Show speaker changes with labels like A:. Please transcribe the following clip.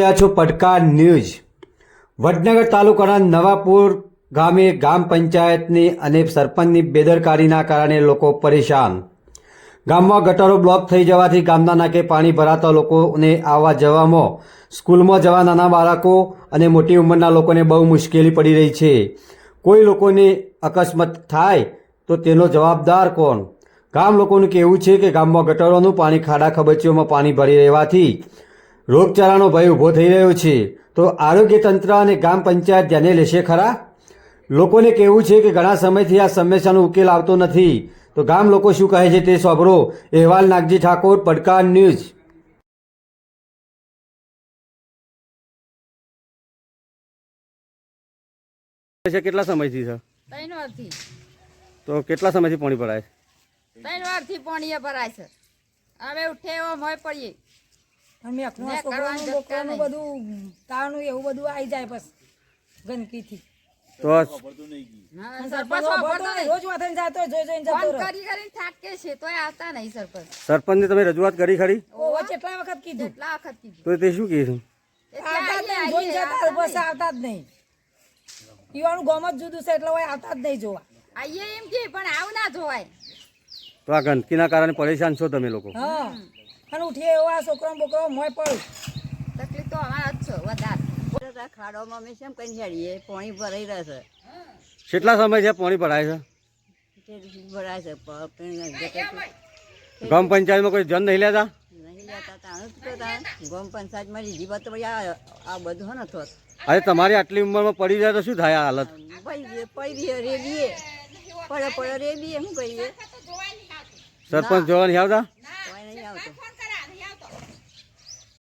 A: રહ્યા છો પડકાર ન્યૂઝ. વડનગર તાલુકાના નવાપુર ગામે ગામ પંચાયતની અને સરપંચની બેદરકારીના કારણે લોકો પરેશાન. ગામમાં ગટરો બ્લોક થઈ જવાથી ગામના નાકે પાણી ભરાતા લોકોને આવવા જવામાં સ્કૂલમાં જવા નાના બાળકો અને મોટી ઉંમરના લોકોને બહુ મુશ્કેલી પડી રહી છે. કોઈ લોકોને અકસ્માત થાય તો તેનો જવાબદાર કોણ? ગામ લોકોનું કહેવું છે કે ગામમાં ગટરોનું પાણી ખાડા ખબચીઓમાં પાણી ભરી રહેવાથી રોગચાળાનો ભય ઊભો થઈ રહ્યો છે. તો આરોગ્ય તંત્ર અને ગામ પંચાયત ધ્યાને લેશે ખરા? લોકોને કહેવું છે કે ઘણા સમયથી આ સમસ્યાનો ઉકેલ આવતો નથી. તો ગામ લોકો શું કહે છે તે સાંભળો. અહેવાલ નાગજી ઠાકોર પડકાર ન્યૂઝ. છે કેટલા સમયથી છે
B: ત્રણ વારથી.
A: તો કેટલા સમયથી પાણી ભરાય
B: ત્રણ વારથી પાણી ભરાય છે. હવે ઉઠે એવો મોય પડીએ.
C: અમે અખનો છોકરાનું બોકરાનું બધું તારનું એવું બધું આવી જાય બસ ગંદકીથી.
A: તો
B: સરપંચ આવતા નહીં સરપંચ.
A: સરપંચને તમે રજૂઆત કરી ખરી?
C: કેટલા વખત કીધું.
B: કેટલા વખત કીધું.
A: તો તે શું કીધું
C: જ નહીં, જોઈને
B: આઈએ,
C: બસ આવતા જ નહીં. ઈવાનું ગામ જ જુદું છે એટલે આવતા જ નહીં જોવા.
B: આઈએ એમ કે પણ આવું ના જોવાય.
A: તો આ ગંદકીના કારણે પરેશાન છો તમે લોકો?
C: હા. અને ઉઠીએ એવો આ છોકરો બોકરો મોય પડ્યું
B: તકલીફ તો અમારા જ છે વધારે.
D: ખાડોમાં અમે કેમ કઈ હેડીએ પાણી ભરાઈ રહે છે.
A: કેટલા સમય છે પાણી ભરાય છે?
D: ભરાય છે
A: ગ્રામ પંચાયતમાં કોઈ જન નહીં લેતા?
D: નહીં લેતા તાણ જ તો તાણ પંચાયતમાં લીધી હોત તો પછી આ આ બધું હે ને થોત
A: અરે તમારી આટલી ઉંમરમાં પડી જાય તો શું થાય આ હાલત?
D: પડી રેલીએ. પડે પડે રેડીએ શું કહીએ
A: સરપંચ
D: જોવાની આવતો?